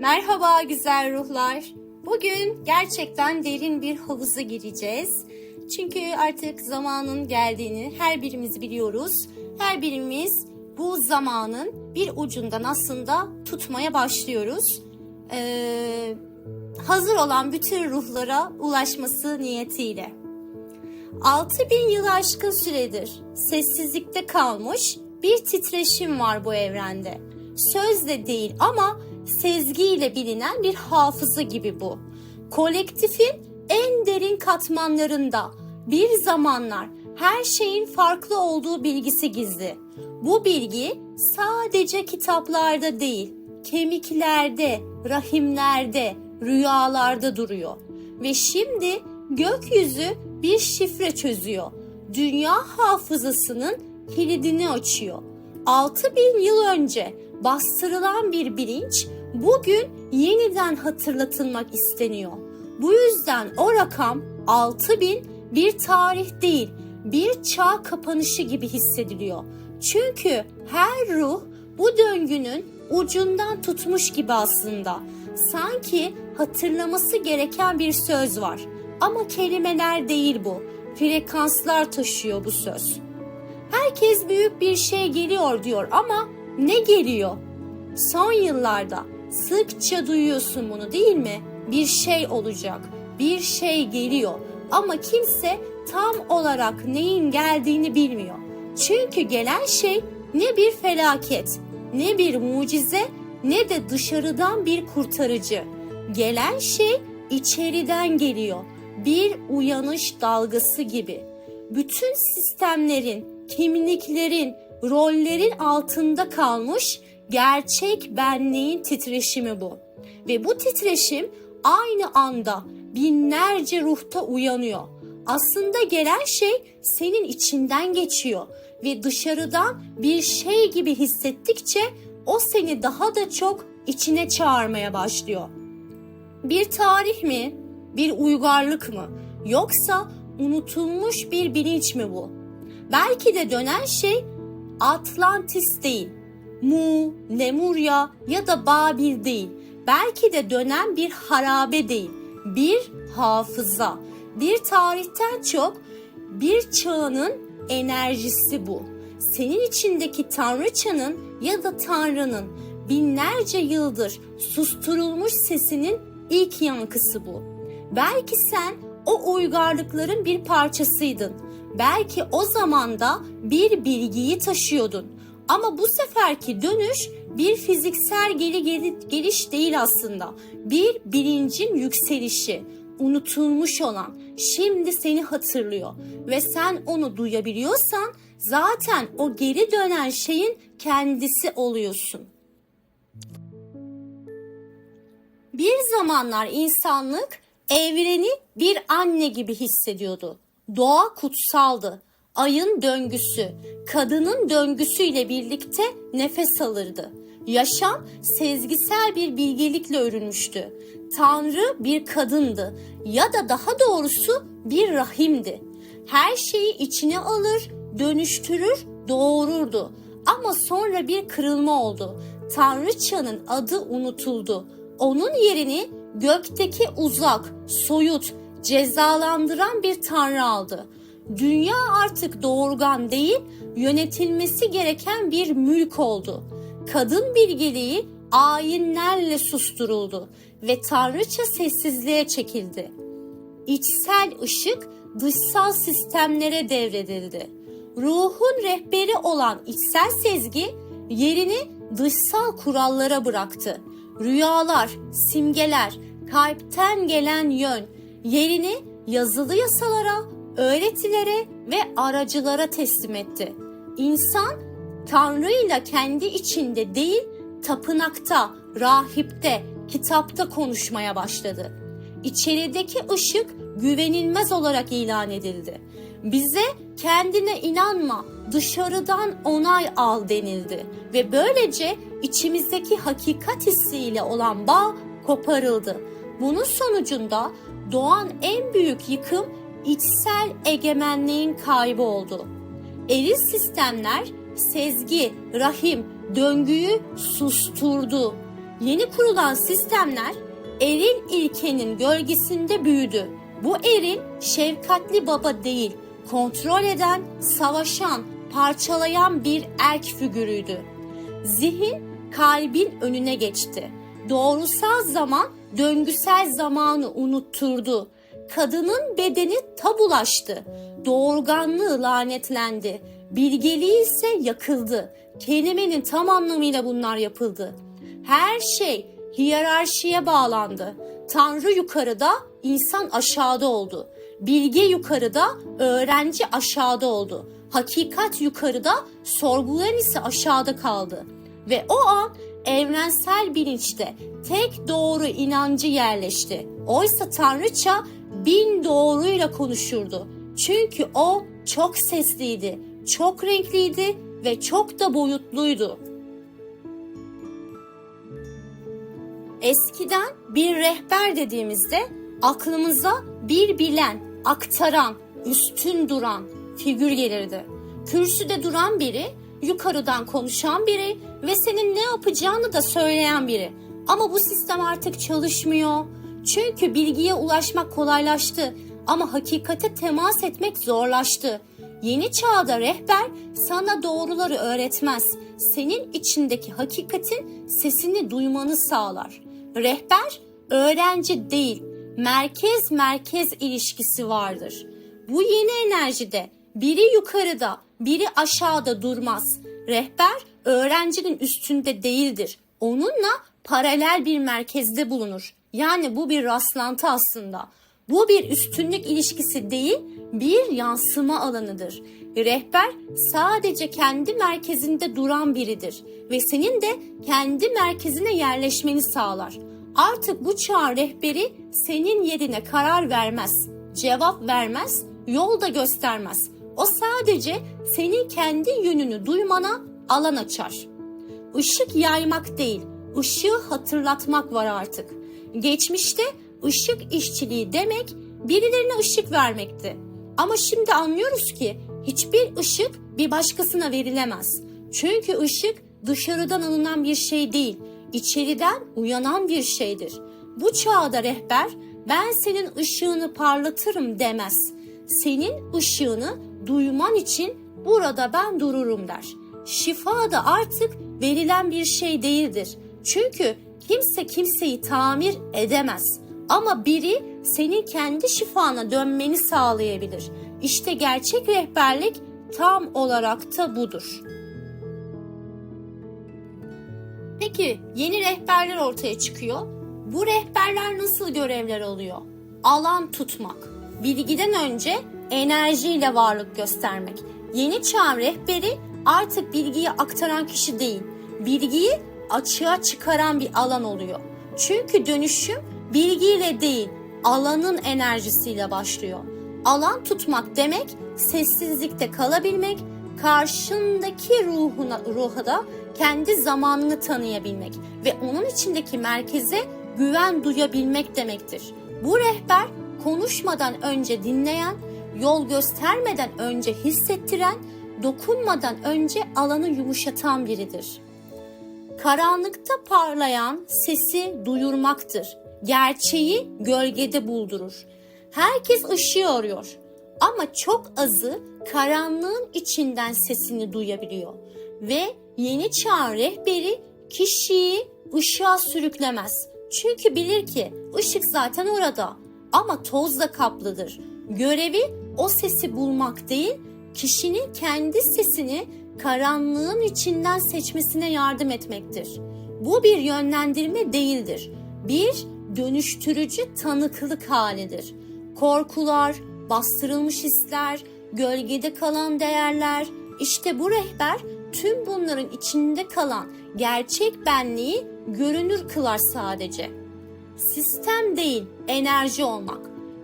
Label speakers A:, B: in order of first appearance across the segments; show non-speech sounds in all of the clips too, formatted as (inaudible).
A: Merhaba güzel ruhlar. Bugün gerçekten derin bir havuza gireceğiz. Çünkü artık zamanın geldiğini her birimiz biliyoruz. Her birimiz bu zamanın bir ucundan aslında tutmaya başlıyoruz. Ee, hazır olan bütün ruhlara ulaşması niyetiyle. 6000 yıl aşkın süredir sessizlikte kalmış bir titreşim var bu evrende. Sözle değil ama sezgiyle bilinen bir hafıza gibi bu. Kolektifin en derin katmanlarında bir zamanlar her şeyin farklı olduğu bilgisi gizli. Bu bilgi sadece kitaplarda değil, kemiklerde, rahimlerde, rüyalarda duruyor. Ve şimdi gökyüzü bir şifre çözüyor. Dünya hafızasının kilidini açıyor. 6000 yıl önce bastırılan bir bilinç bugün yeniden hatırlatılmak isteniyor. Bu yüzden o rakam 6000 bir tarih değil, bir çağ kapanışı gibi hissediliyor. Çünkü her ruh bu döngünün ucundan tutmuş gibi aslında. Sanki hatırlaması gereken bir söz var. Ama kelimeler değil bu. Frekanslar taşıyor bu söz. Herkes büyük bir şey geliyor diyor ama ne geliyor? Son yıllarda sıkça duyuyorsun bunu değil mi? Bir şey olacak, bir şey geliyor ama kimse tam olarak neyin geldiğini bilmiyor. Çünkü gelen şey ne bir felaket, ne bir mucize, ne de dışarıdan bir kurtarıcı. Gelen şey içeriden geliyor. Bir uyanış dalgası gibi. Bütün sistemlerin, kimliklerin, rollerin altında kalmış gerçek benliğin titreşimi bu. Ve bu titreşim aynı anda binlerce ruhta uyanıyor. Aslında gelen şey senin içinden geçiyor ve dışarıdan bir şey gibi hissettikçe o seni daha da çok içine çağırmaya başlıyor. Bir tarih mi? Bir uygarlık mı? Yoksa unutulmuş bir bilinç mi bu? Belki de dönen şey Atlantis değil, Mu, Lemurya ya da Babil değil. Belki de dönen bir harabe değil, bir hafıza. Bir tarihten çok bir çağının enerjisi bu. Senin içindeki tanrıçanın ya da tanrının binlerce yıldır susturulmuş sesinin ilk yankısı bu. Belki sen o uygarlıkların bir parçasıydın. Belki o zaman da bir bilgiyi taşıyordun. Ama bu seferki dönüş bir fiziksel geri, geliş değil aslında. Bir bilincin yükselişi, unutulmuş olan, şimdi seni hatırlıyor ve sen onu duyabiliyorsan zaten o geri dönen şeyin kendisi oluyorsun. Bir zamanlar insanlık evreni bir anne gibi hissediyordu. Doğa kutsaldı. Ayın döngüsü, kadının döngüsüyle birlikte nefes alırdı. Yaşam sezgisel bir bilgelikle örülmüştü. Tanrı bir kadındı ya da daha doğrusu bir rahimdi. Her şeyi içine alır, dönüştürür, doğururdu. Ama sonra bir kırılma oldu. Tanrıçanın adı unutuldu. Onun yerini gökteki uzak, soyut, cezalandıran bir tanrı aldı. Dünya artık doğurgan değil, yönetilmesi gereken bir mülk oldu. Kadın bilgeliği ayinlerle susturuldu ve tanrıça sessizliğe çekildi. İçsel ışık dışsal sistemlere devredildi. Ruhun rehberi olan içsel sezgi yerini dışsal kurallara bıraktı. Rüyalar, simgeler, kalpten gelen yön yerini yazılı yasalara, öğretilere ve aracılara teslim etti. İnsan Tanrı ile kendi içinde değil, tapınakta, rahipte, kitapta konuşmaya başladı. İçerideki ışık güvenilmez olarak ilan edildi. Bize kendine inanma, dışarıdan onay al denildi ve böylece içimizdeki hakikat hissiyle olan bağ koparıldı. Bunun sonucunda doğan en büyük yıkım içsel egemenliğin kaybı oldu. Eril sistemler sezgi, rahim, döngüyü susturdu. Yeni kurulan sistemler eril ilkenin gölgesinde büyüdü. Bu eril şefkatli baba değil, kontrol eden, savaşan, parçalayan bir erk figürüydü. Zihin kalbin önüne geçti. Doğrusal zaman döngüsel zamanı unutturdu. Kadının bedeni tabulaştı. Doğurganlığı lanetlendi. Bilgeliği ise yakıldı. Kelimenin tam anlamıyla bunlar yapıldı. Her şey hiyerarşiye bağlandı. Tanrı yukarıda, insan aşağıda oldu. Bilge yukarıda, öğrenci aşağıda oldu. Hakikat yukarıda, sorgulayan ise aşağıda kaldı. Ve o an evrensel bilinçte tek doğru inancı yerleşti. Oysa Tanrıça bin doğruyla konuşurdu. Çünkü o çok sesliydi, çok renkliydi ve çok da boyutluydu. Eskiden bir rehber dediğimizde aklımıza bir bilen, aktaran, üstün duran figür gelirdi. Kürsüde duran biri, yukarıdan konuşan biri ve senin ne yapacağını da söyleyen biri. Ama bu sistem artık çalışmıyor. Çünkü bilgiye ulaşmak kolaylaştı ama hakikate temas etmek zorlaştı. Yeni çağda rehber sana doğruları öğretmez. Senin içindeki hakikatin sesini duymanı sağlar. Rehber öğrenci değil, merkez merkez ilişkisi vardır. Bu yeni enerjide biri yukarıda, biri aşağıda durmaz. Rehber öğrencinin üstünde değildir. Onunla paralel bir merkezde bulunur. Yani bu bir rastlantı aslında. Bu bir üstünlük ilişkisi değil, bir yansıma alanıdır. Rehber sadece kendi merkezinde duran biridir ve senin de kendi merkezine yerleşmeni sağlar. Artık bu çağ rehberi senin yerine karar vermez, cevap vermez, yol da göstermez. O sadece senin kendi yönünü duymana alan açar. Işık yaymak değil, ışığı hatırlatmak var artık. Geçmişte ışık işçiliği demek birilerine ışık vermekti. Ama şimdi anlıyoruz ki hiçbir ışık bir başkasına verilemez. Çünkü ışık dışarıdan alınan bir şey değil, içeriden uyanan bir şeydir. Bu çağda rehber ben senin ışığını parlatırım demez. Senin ışığını duyman için burada ben dururum der. Şifa da artık verilen bir şey değildir. Çünkü kimse kimseyi tamir edemez. Ama biri senin kendi şifana dönmeni sağlayabilir. İşte gerçek rehberlik tam olarak da budur. Peki yeni rehberler ortaya çıkıyor. Bu rehberler nasıl görevler alıyor? Alan tutmak. Bilgiden önce enerjiyle varlık göstermek. Yeni çağın rehberi artık bilgiyi aktaran kişi değil. Bilgiyi açığa çıkaran bir alan oluyor. Çünkü dönüşüm bilgiyle değil, alanın enerjisiyle başlıyor. Alan tutmak demek sessizlikte kalabilmek, karşındaki ruhuna, ruha da kendi zamanını tanıyabilmek ve onun içindeki merkeze güven duyabilmek demektir. Bu rehber konuşmadan önce dinleyen, yol göstermeden önce hissettiren, dokunmadan önce alanı yumuşatan biridir. Karanlıkta parlayan sesi duyurmaktır. Gerçeği gölgede buldurur. Herkes ışığı arıyor ama çok azı karanlığın içinden sesini duyabiliyor. Ve yeni çağın rehberi kişiyi ışığa sürüklemez. Çünkü bilir ki ışık zaten orada ama tozla kaplıdır. Görevi o sesi bulmak değil, kişinin kendi sesini karanlığın içinden seçmesine yardım etmektir. Bu bir yönlendirme değildir. Bir dönüştürücü tanıklık halidir. Korkular, bastırılmış hisler, gölgede kalan değerler, işte bu rehber tüm bunların içinde kalan gerçek benliği görünür kılar sadece. Sistem değil, enerji olmak.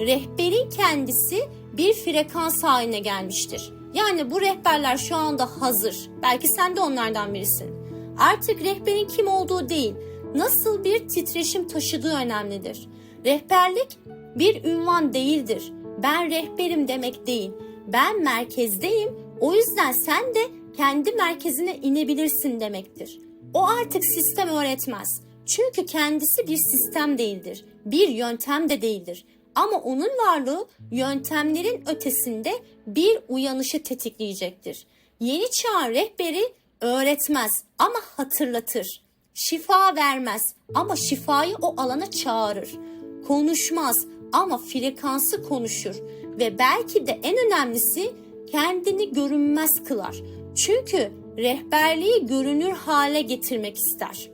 A: Rehberin kendisi bir frekans haline gelmiştir. Yani bu rehberler şu anda hazır. Belki sen de onlardan birisin. Artık rehberin kim olduğu değil, nasıl bir titreşim taşıdığı önemlidir. Rehberlik bir ünvan değildir. Ben rehberim demek değil. Ben merkezdeyim. O yüzden sen de kendi merkezine inebilirsin demektir. O artık sistem öğretmez. Çünkü kendisi bir sistem değildir, bir yöntem de değildir. Ama onun varlığı yöntemlerin ötesinde bir uyanışı tetikleyecektir. Yeni çağ rehberi öğretmez ama hatırlatır. Şifa vermez ama şifayı o alana çağırır. Konuşmaz ama frekansı konuşur ve belki de en önemlisi kendini görünmez kılar. Çünkü rehberliği görünür hale getirmek ister.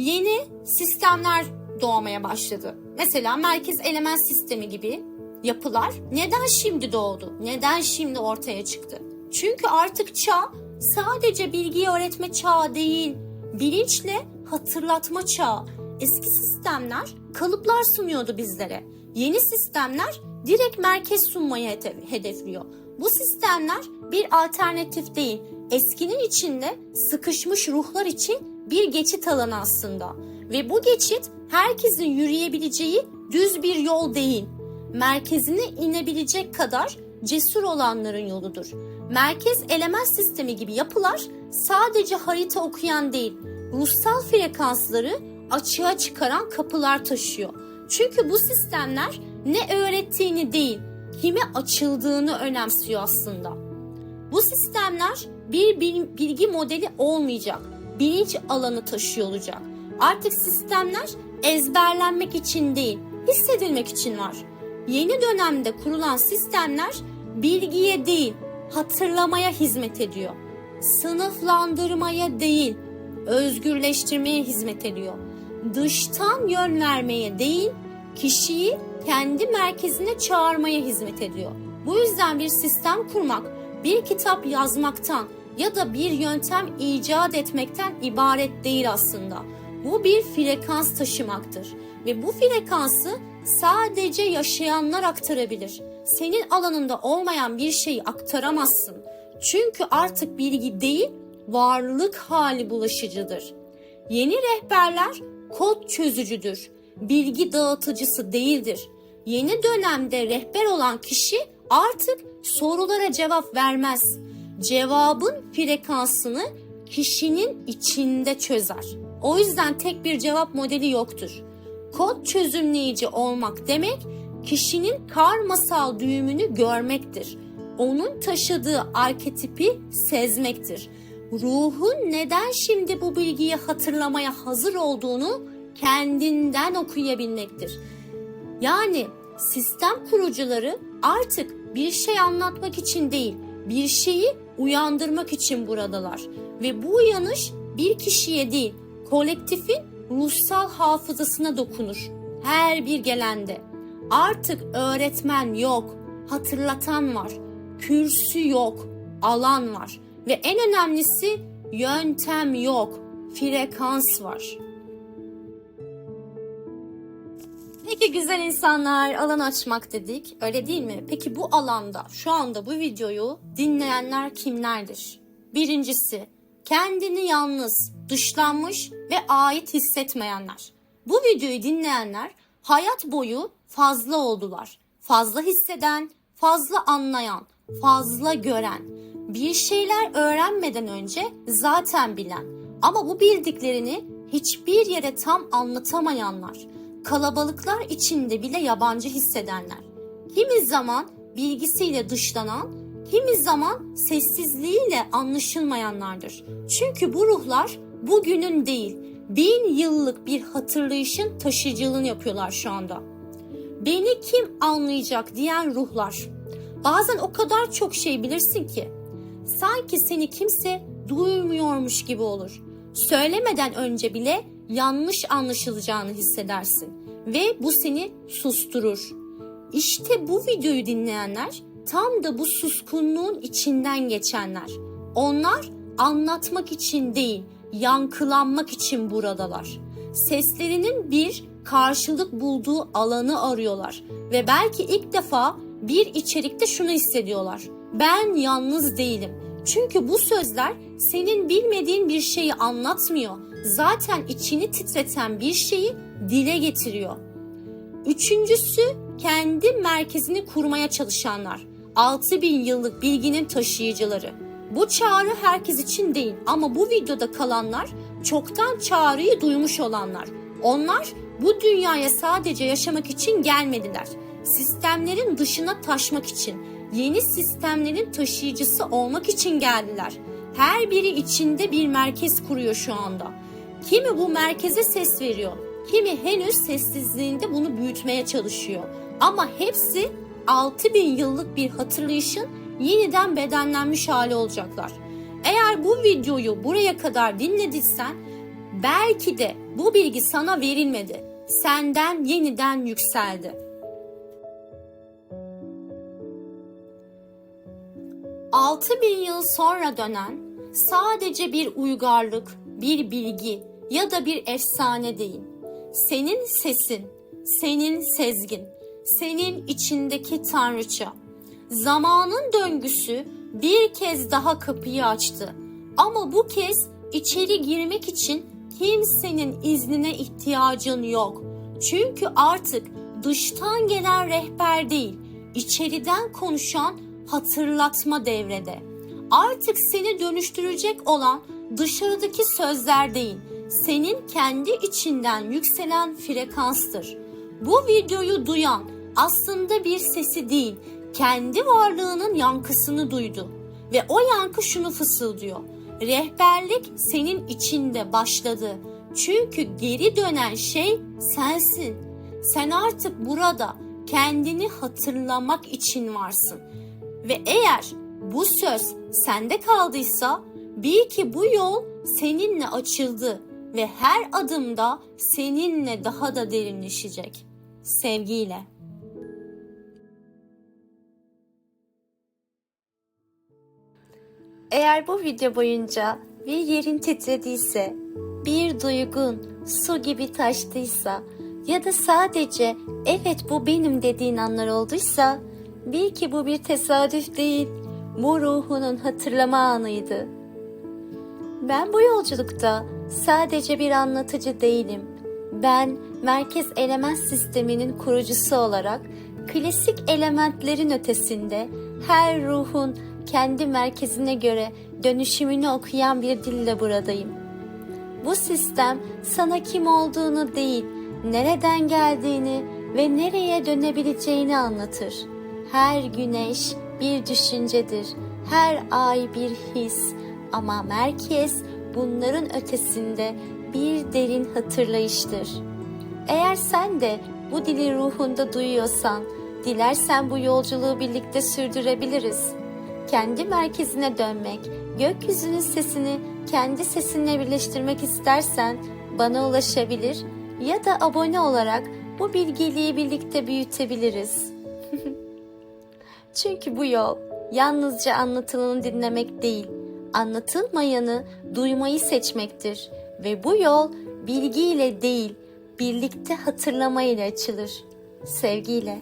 A: Yeni sistemler doğmaya başladı. Mesela merkez element sistemi gibi yapılar neden şimdi doğdu? Neden şimdi ortaya çıktı? Çünkü artık çağ sadece bilgiyi öğretme çağı değil, bilinçle hatırlatma çağı. Eski sistemler kalıplar sunuyordu bizlere. Yeni sistemler direkt merkez sunmayı hedefliyor. Bu sistemler bir alternatif değil, eskinin içinde sıkışmış ruhlar için bir geçit alanı aslında. Ve bu geçit herkesin yürüyebileceği düz bir yol değil. Merkezine inebilecek kadar cesur olanların yoludur. Merkez element sistemi gibi yapılar sadece harita okuyan değil, ruhsal frekansları açığa çıkaran kapılar taşıyor. Çünkü bu sistemler ne öğrettiğini değil, kime açıldığını önemsiyor aslında. Bu sistemler bir bilgi modeli olmayacak, bilinç alanı taşıyor olacak. Artık sistemler ezberlenmek için değil, hissedilmek için var. Yeni dönemde kurulan sistemler bilgiye değil, hatırlamaya hizmet ediyor. Sınıflandırmaya değil, özgürleştirmeye hizmet ediyor. Dıştan yön vermeye değil, kişiyi kendi merkezine çağırmaya hizmet ediyor. Bu yüzden bir sistem kurmak, bir kitap yazmaktan ya da bir yöntem icat etmekten ibaret değil aslında. Bu bir frekans taşımaktır ve bu frekansı sadece yaşayanlar aktarabilir. Senin alanında olmayan bir şeyi aktaramazsın. Çünkü artık bilgi değil, varlık hali bulaşıcıdır. Yeni rehberler kod çözücüdür. Bilgi dağıtıcısı değildir. Yeni dönemde rehber olan kişi artık sorulara cevap vermez. Cevabın frekansını kişinin içinde çözer. O yüzden tek bir cevap modeli yoktur. Kod çözümleyici olmak demek kişinin karmasal düğümünü görmektir. Onun taşıdığı arketipi sezmektir. Ruhun neden şimdi bu bilgiyi hatırlamaya hazır olduğunu kendinden okuyabilmektir. Yani sistem kurucuları artık bir şey anlatmak için değil, bir şeyi uyandırmak için buradalar. Ve bu uyanış bir kişiye değil, kolektifin ruhsal hafızasına dokunur. Her bir gelende. Artık öğretmen yok, hatırlatan var. Kürsü yok, alan var. Ve en önemlisi yöntem yok, frekans var. Peki güzel insanlar alan açmak dedik öyle değil mi? Peki bu alanda şu anda bu videoyu dinleyenler kimlerdir? Birincisi kendini yalnız, dışlanmış ve ait hissetmeyenler. Bu videoyu dinleyenler hayat boyu fazla oldular. Fazla hisseden, fazla anlayan, fazla gören. Bir şeyler öğrenmeden önce zaten bilen ama bu bildiklerini hiçbir yere tam anlatamayanlar kalabalıklar içinde bile yabancı hissedenler. Kimi zaman bilgisiyle dışlanan, kimi zaman sessizliğiyle anlaşılmayanlardır. Çünkü bu ruhlar bugünün değil, bin yıllık bir hatırlayışın taşıyıcılığını yapıyorlar şu anda. Beni kim anlayacak diyen ruhlar. Bazen o kadar çok şey bilirsin ki, sanki seni kimse duymuyormuş gibi olur. Söylemeden önce bile yanlış anlaşılacağını hissedersin ve bu seni susturur. İşte bu videoyu dinleyenler tam da bu suskunluğun içinden geçenler. Onlar anlatmak için değil, yankılanmak için buradalar. Seslerinin bir karşılık bulduğu alanı arıyorlar ve belki ilk defa bir içerikte şunu hissediyorlar. Ben yalnız değilim. Çünkü bu sözler senin bilmediğin bir şeyi anlatmıyor zaten içini titreten bir şeyi dile getiriyor. Üçüncüsü kendi merkezini kurmaya çalışanlar. 6000 yıllık bilginin taşıyıcıları. Bu çağrı herkes için değil ama bu videoda kalanlar çoktan çağrıyı duymuş olanlar. Onlar bu dünyaya sadece yaşamak için gelmediler. Sistemlerin dışına taşmak için, yeni sistemlerin taşıyıcısı olmak için geldiler. Her biri içinde bir merkez kuruyor şu anda. Kimi bu merkeze ses veriyor, kimi henüz sessizliğinde bunu büyütmeye çalışıyor. Ama hepsi 6000 yıllık bir hatırlayışın yeniden bedenlenmiş hali olacaklar. Eğer bu videoyu buraya kadar dinlediysen belki de bu bilgi sana verilmedi. Senden yeniden yükseldi. Altı bin yıl sonra dönen sadece bir uygarlık, bir bilgi ya da bir efsane değil. Senin sesin, senin sezgin, senin içindeki tanrıça. Zamanın döngüsü bir kez daha kapıyı açtı. Ama bu kez içeri girmek için kimsenin iznine ihtiyacın yok. Çünkü artık dıştan gelen rehber değil, içeriden konuşan hatırlatma devrede. Artık seni dönüştürecek olan dışarıdaki sözler değil, senin kendi içinden yükselen frekanstır. Bu videoyu duyan aslında bir sesi değil, kendi varlığının yankısını duydu ve o yankı şunu fısıldıyor. Rehberlik senin içinde başladı. Çünkü geri dönen şey sensin. Sen artık burada kendini hatırlamak için varsın. Ve eğer bu söz sende kaldıysa bil ki bu yol seninle açıldı ve her adımda seninle daha da derinleşecek. Sevgiyle. Eğer bu video boyunca bir yerin titrediyse, bir duygun su gibi taştıysa ya da sadece evet bu benim dediğin anlar olduysa bil ki bu bir tesadüf değil, bu ruhunun hatırlama anıydı. Ben bu yolculukta sadece bir anlatıcı değilim. Ben merkez element sisteminin kurucusu olarak klasik elementlerin ötesinde her ruhun kendi merkezine göre dönüşümünü okuyan bir dille buradayım. Bu sistem sana kim olduğunu değil, nereden geldiğini ve nereye dönebileceğini anlatır. Her güneş bir düşüncedir, her ay bir his ama merkez bunların ötesinde bir derin hatırlayıştır. Eğer sen de bu dili ruhunda duyuyorsan, dilersen bu yolculuğu birlikte sürdürebiliriz. Kendi merkezine dönmek, gökyüzünün sesini kendi sesinle birleştirmek istersen bana ulaşabilir ya da abone olarak bu bilgeliği birlikte büyütebiliriz. (laughs) Çünkü bu yol yalnızca anlatılanı dinlemek değil, anlatılmayanı duymayı seçmektir ve bu yol bilgiyle değil, birlikte hatırlamayla açılır. Sevgiyle.